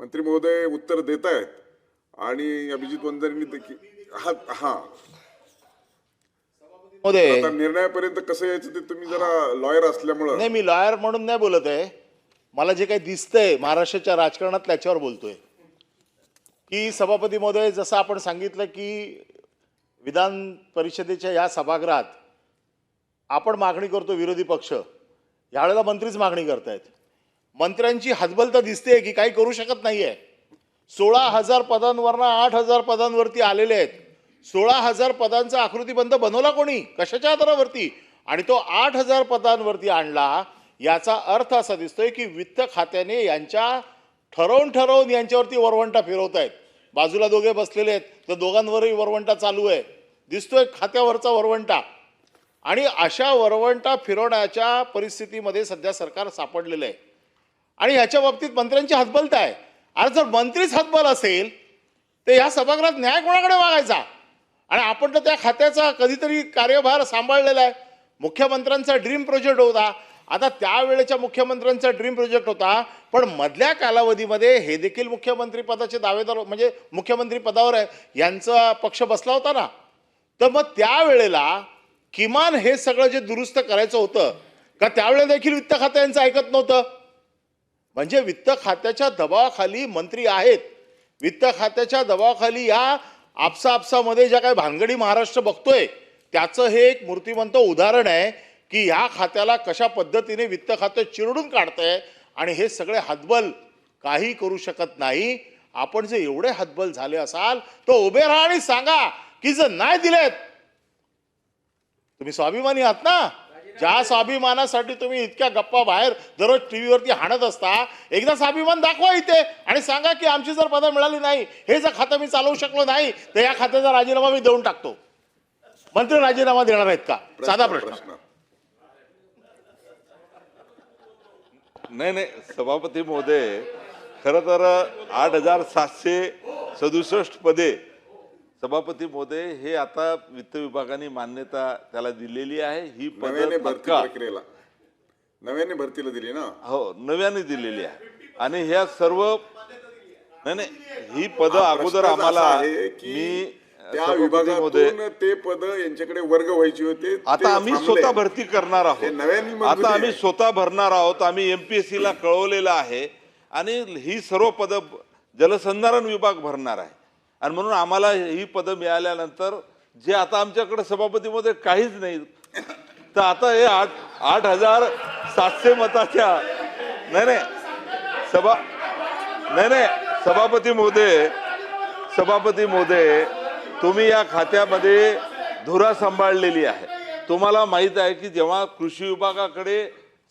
मंत्री महोदय उत्तर देत आहेत आणि अभिजित वंजारींनी देखील हा हा. आता निर्णयापर्यंत कसं यायचं ते तुम्ही जरा लॉयर असल्यामुळं. नाही मी लॉयर म्हणून नाही बोलत आहे. मला जे काही दिसतंय महाराष्ट्राच्या राजकारणात त्याच्यावर बोलतोय. की सभापती महोदय जसं आपण सांगितलं की विधान परिषदेच्या या सभागृहात आपण मागणी करतो विरोधी पक्ष. यावेळेला मंत्रीच मागणी करतायत. मंत्र्यांची हतबल तर दिसते की काही करू शकत नाही आहे सोळा हजार पदांवरनं आठ हजार पदांवरती आलेले आहेत. सोळा हजार पदांचा आकृतीबंध बनवला कोणी? कशाच्या आधारावरती? आणि तो आठ हजार पदांवरती आणला याचा अर्थ असा दिसतोय की वित्त खात्याने यांच्या ठरवून ठरवून यांच्यावरती वरवंटा फिरवत आहेत. बाजूला दोघे बसलेले आहेत तर दोघांवरही वरवंटा चालू आहे. दिसतोय खात्यावरचा वरवंटा. आणि अशा वरवंटा फिरवण्याच्या परिस्थितीमध्ये सध्या सरकार सापडलेलं आहे. आणि ह्याच्या बाबतीत मंत्र्यांची हातबलता आहे. आणि जर मंत्रीच हातबल असेल तर ह्या सभागृहात न्याय कोणाकडे मागायचा? आणि आपण तर त्या खात्याचा कधीतरी कार्यभार सांभाळलेला आहे. मुख्यमंत्र्यांचा ड्रीम प्रोजेक्ट होता. आता त्यावेळेच्या मुख्यमंत्र्यांचा ड्रीम प्रोजेक्ट होता. पण मधल्या कालावधीमध्ये हे देखील मुख्यमंत्री पदाचे दावेदार म्हणजे मुख्यमंत्री पदावर आहे. यांचा पक्ष बसला होता ना? तर मग त्यावेळेला किमान हे सगळं जे दुरुस्त करायचं होतं का त्यावेळेला देखील वित्त खातं यांचं ऐकत नव्हतं? म्हणजे वित्त खात्याच्या दबावाखाली मंत्री आहेत. वित्त खात्याच्या दबावाखाली या आपसा आपसामध्ये ज्या काही भानगडी महाराष्ट्र बघतोय त्याचं हे एक मूर्तिमंत उदाहरण आहे की ह्या खात्याला कशा पद्धतीने वित्त खातं चिरडून काढतंय आणि हे सगळे हातबल काही करू शकत नाही. आपण जे एवढे हातबल झाले असाल तर उभे राहा आणि सांगा की जर नाही दिलेत तुम्ही स्वाभिमानी आहात ना? ज्या स्वाभिमानासाठी तुम्ही इतक्या गप्पा बाहेर दररोज टीव्हीवरती हाणत असता एकदा स्वाभिमान दाखवा इथे आणि सांगा की आमची जर पदं मिळाली नाही हे जर खातं मी चालवू शकलो नाही तर या खात्याचा राजीनामा मी देऊन टाकतो. मंत्री राजीनामा देणार आहेत का? साधा प्रश्न. नाही नाही सभापती महोदय खरं तर आठ हजार सातशे सदुसष्ट पदे सभापती महोदय हे आता वित्त विभागाने मान्यता त्याला दिलेली आहे. ही नव्याने पद भरती तत्काळ. प्रक्रियेला. नव्याने भरतीला दिली ना? हो नव्याने दिलेली आहे. आणि ह्या सर्व नाही नाही ही पद अगोदर प्रश्नच आम्हाला आहे की मी त्या सभापती महोदय विभागातून ते पद यांच्याकडे वर्ग व्हायचे होते ते आता आम्ही थांबले. स्वतः भरती करणार ते आहोत नव्याने मंजुरी आता आम्ही आहे. स्वतः भरणार आहोत. आम्ही एमपीएससी ला कळवलेलं आहे. आणि ही सर्व पदं जलसंधारण विभाग भरणार आहे. आणि म्हणून आम्हाला ही पदं मिळाल्यानंतर जे आता आमच्याकडे सभापतीमध्ये काहीच नाही. तर आता हे आठ आठ हजार सातशे मताच्या नाही नाही. सभा नाही नाही. सभापती मोदे सभापती मोदे तुम्ही या खात्यामध्ये धुरा सांभाळलेली आहे. तुम्हाला माहीत आहे की जेव्हा कृषी विभागाकडे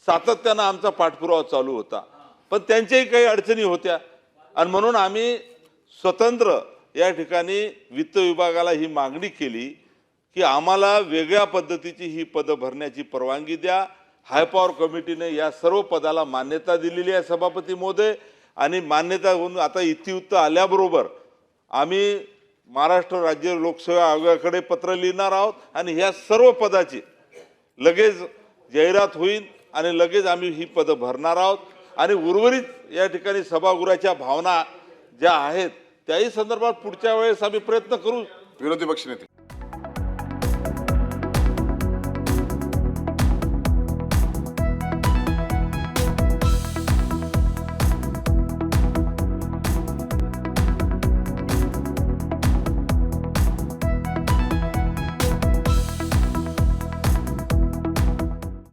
सातत्यानं आमचा पाठपुरावा चालू होता. पण त्यांच्याही काही अडचणी होत्या. आणि म्हणून आम्ही स्वतंत्र या ठिकाणी वित्त विभागाला ही मागणी केली की आम्हाला वेगळ्या पद्धतीची ही पदं भरण्याची परवानगी द्या. हायपॉवर कमिटीने या सर्व पदाला मान्यता दिलेली आहे सभापती मोदय आणि मान्यता होऊन आता इतिवृत्त आल्याबरोबर आम्ही महाराष्ट्र राज्य लोकसेवा आयोगाकडे पत्र लिहिणार आहोत. आणि ह्या सर्व पदाची लगेच जाहिरात होईल आणि लगेच आम्ही ही पदं भरणार आहोत. आणि उर्वरित या ठिकाणी सभागृहाच्या भावना ज्या आहेत त्याही संदर्भात पुढच्या वेळेस आम्ही प्रयत्न करू. विरोधी पक्षनेते.